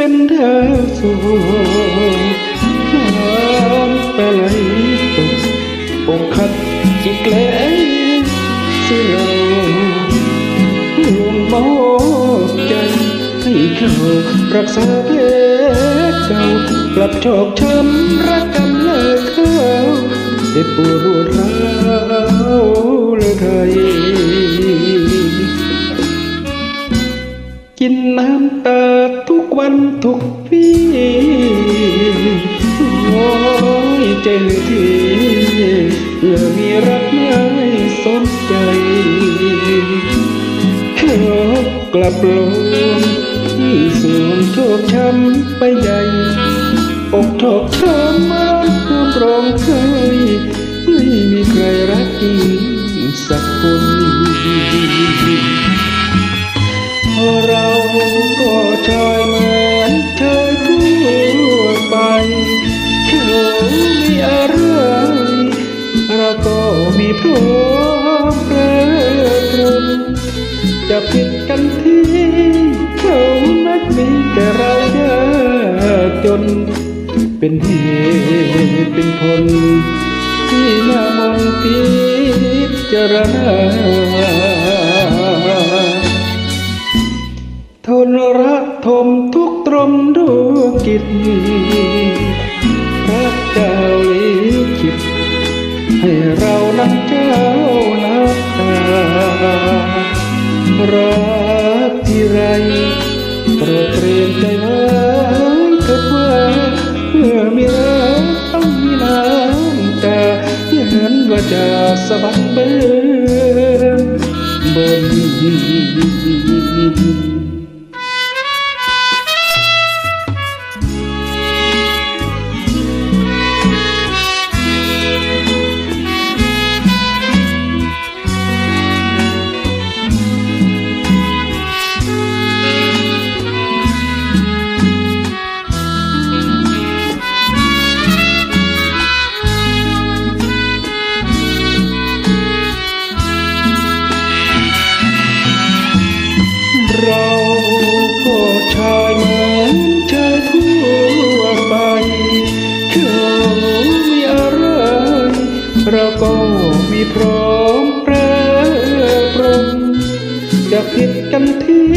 สูน้ำตาไหลตกอกขัดจิตแกล้งสิเราลวงมอบใจให้เขารักษาแผลเก่ากลับชอกช้ำรักกันเลยเขาเจ็บปวด กินน้ำตาทุกวันทุกปีโอ้ยใจเลยทีเมื่อมีรักไม่สนใจเขากลับลงที่สวมโชคช้ำไปใหญ่อกทอกช้ำมาน้ำร้องไห้ไม่มีใครรักอีกสักคนเรา ก็ชายเหมือนชายทั่วไปเขามีอะไรเราก็มีพร้อมเกินจะผิดกันที่เขามักมีแต่เรายากจน เป็นเหตุเป็นผลที่นามนพิจารณา รักทมทุกตรมดวงกิจพระเจ้าลิขิตให้เรานั้นเจ้านับตารักที่ไรโปรดเตรียมใจไว้เถิดว่าเมื่อมีรักต้องมีน้ำตาอย่าหันว่าจะสะบัดเบิ้งบน พร้อมแปรปรนจะผิดกันที่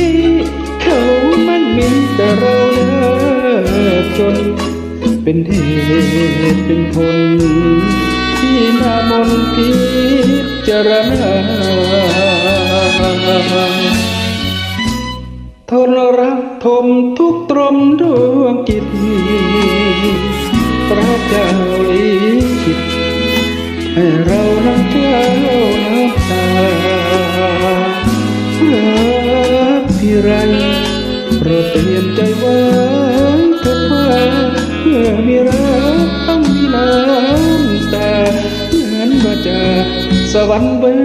เขามันมีแต่เรายากจน เป็นเหตุเป็นผลที่นามนพิจารณาทนรักทมทุกตรมดวงกิจพระเจ้าลิขิต ให้เรานั้นเจ้าน้ำตารักที่ไรโปรดเปลี่ยนใจไว้เถิดว่าเมื่อมีรักต้องมีน้ำตาเหมือนว่าจะสวรรค์เบื้